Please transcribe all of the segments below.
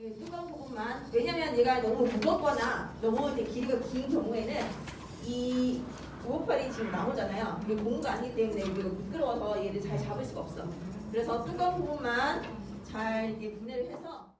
그 뚜껑 부분만 왜냐면 얘가 너무 무겁거나 너무 이렇게 길이가 긴 경우에는 이 우호팔이 지금 나오잖아요. 이게 고무가 아니기 때문에 이게 미끄러워서 얘를 잘 잡을 수가 없어. 그래서 뚜껑 부분만 잘 분해를 해서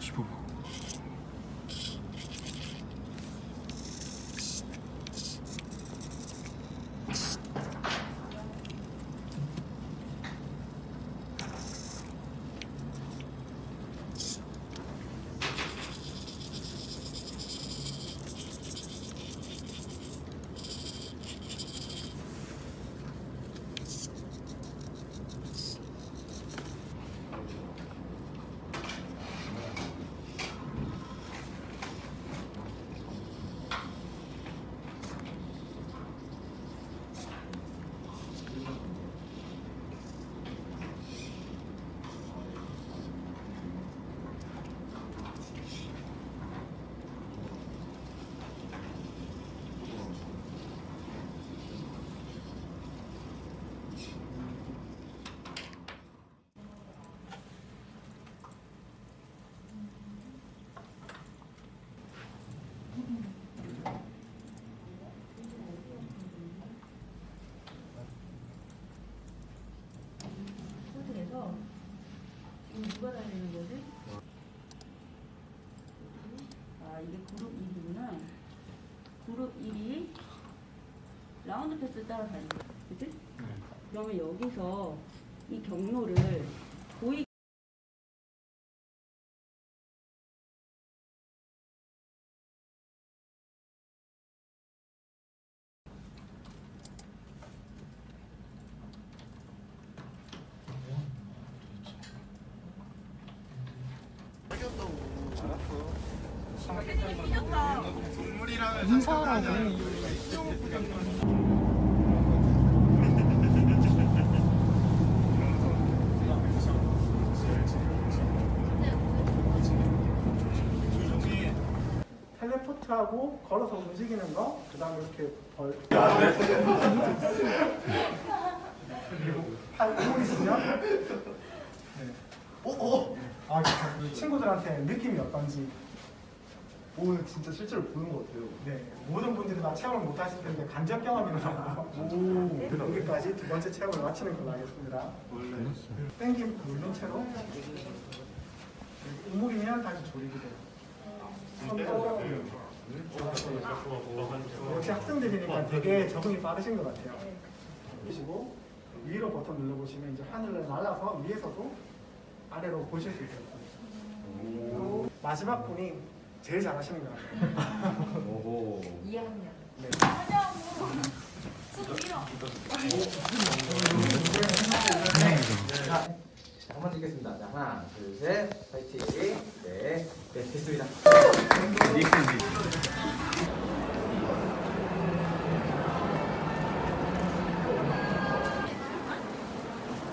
집어봐. 호텔에서 지금 누가 다니는 거지? 아 이게 그룹 1이구나. 그룹 1이 라운드 패스 따라 다니는 거 그치? 그러면 여기서 이 경로를 보이 텔레포 트하고 걸어서 움직이는 거, 그 다음에 이렇게 벌. 그리고 팔 꼬리시면 네. 오, 아, 그 친구들한테 느낌이 어떤지. 오늘 진짜 실제로 보는 것 같아요. 네, 모든 분들이 다 체험을 못 하실 텐데 간접 경험이라서 오, 여기까지 두 번째 체험을 마치는 걸로 하겠습니다. 땡김 누른 채로 우물이면 다시 조리게 돼요. 손도 역시 학생들이니까 되게 적응이 빠르신 것 같아요. 보시고 위로 버튼 눌러보시면 이제 하늘을 날아서 위에서도 아래로 보실 수 있어요. 마지막 분이 제일 잘하시는 것 같아요. 오호. 2학년 네. 자, 한번 찍겠습니다. 자, 하나, 둘, 셋, 파이팅. 네, 네, 됐습니다.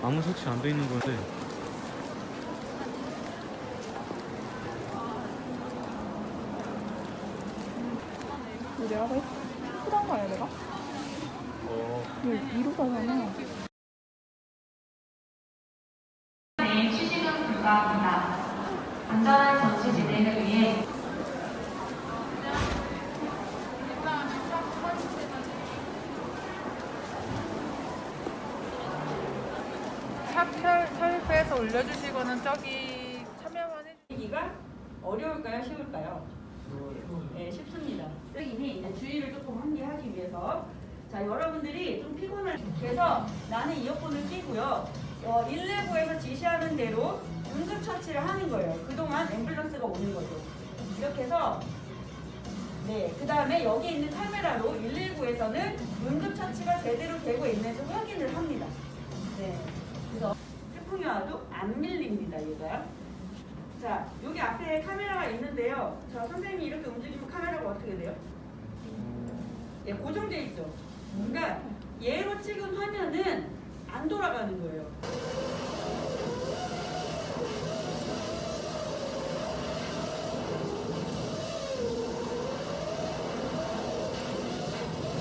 아무 설치 안 돼 있는 건데. 내가 왜 크단 거야 내가? 왜 위로 가잖아. 네, 취식은 불가합니다. 안전한 전시 진행을 위해 삽 설ip에서 올려주시고는 저기 참여만 해. 쓰기가 어려울까요? 쉬울까요? 네, 쉽습니다. 쓰기니 이제 주의를 조금 환기하기 위해서 자 여러분들이 좀 피곤할 그래서 나는 이어폰을 끼고요. 어, 119에서 지시하는 대로 응급처치를 하는 거예요. 그동안 앰뷸런스가 오는 거죠. 이렇게 해서 네, 그 다음에 여기 있는 카메라로 119에서는 응급처치가 제대로 되고 있는지 확인을 합니다. 네, 와도 안 밀립니다, 얘가. 자, 여기 앞에 카메라가 있는데요. 자, 선생님이 이렇게 움직이면 카메라가 어떻게 돼요? 예, 고정돼 있죠. 그러니까 얘로 찍은 화면은 안 돌아가는 거예요.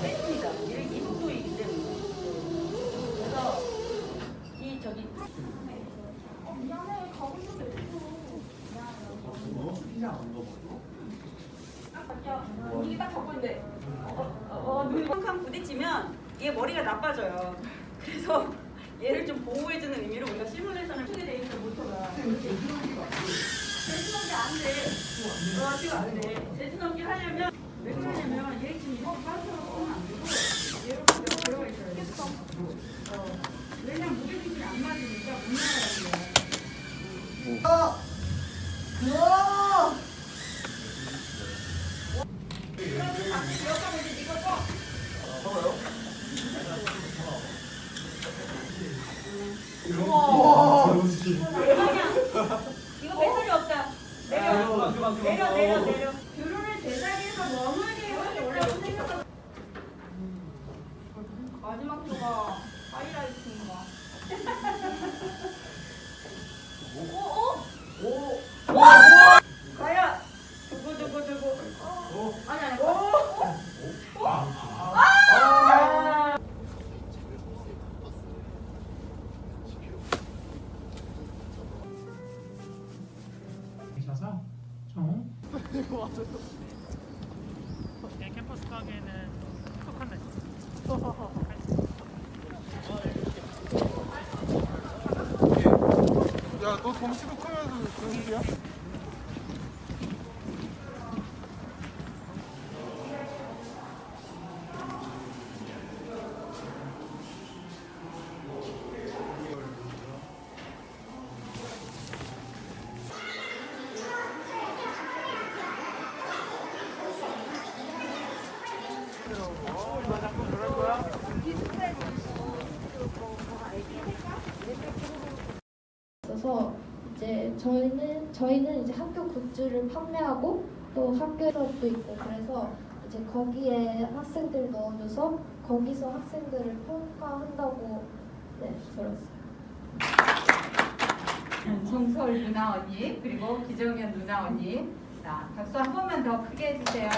뺐습니다. 이, 이 속도이기 야, 이게 딱 잡고인데 어, 어, 눈이 康 얘 머리가 나빠져요. 그래서 얘를 좀 보호해주는 의미로 우리가 시뮬레이션을 하게 돼 있는 모터가 제수넘기 안 돼. 어, 지금 안 돼. 제수넘기 하려면 왜 그러냐면 얘 지금 이거 빠져서 보면 안 되고 얘로 그대로 들어가 있어야 돼. 어. 왜냐면 무게중심이 안 맞으니까 못 나가는 거야. 이거 배터리 없다. 내려. 내려, 내려. 뷰를 제자리에서 머물게 해서 올라오고 생각하고. 마지막 조가 하이라이트인가? 오, 오? 오! 과연? 두고, 두고, 두고. 아니, 아니. 오! 아! 있어서 좀 캠퍼스 가기에는 톡한데. 야너 덩치도 크면서 연습이야? 있어서 이제 저희는 이제 학교 굿즈를 판매하고 또 학교 수업도 있고 그래서 이제 거기에 학생들 넣어줘서 거기서 학생들을 평가한다고 네 들었어요. 정서울 누나 언니 그리고 기정현 누나 언니 자 박수 한 번만 더 크게 해주세요.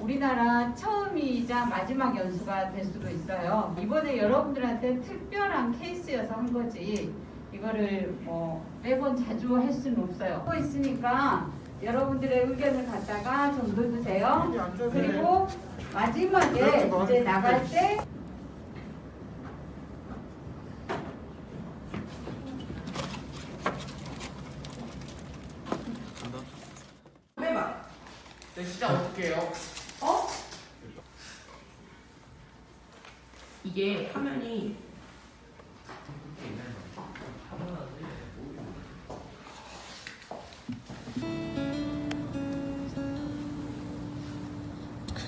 우리나라 처음이자 마지막 연수가 될 수도 있어요. 이번에 여러분들한테 특별한 케이스여서 한 거지 이거를 뭐 매번 자주 할 수는 없어요. 하고 있으니까 여러분들의 의견을 갖다가 좀 넣어주세요. 그리고 마지막에 이제 나갈 때 네, 시작 어떻게 해요? 이게 화면이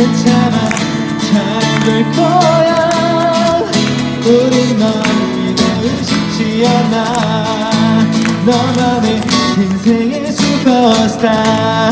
괜찮아 잘될 거야. 우리 널 이대로 쉽지 않아. 너만의 인생의 슈퍼스타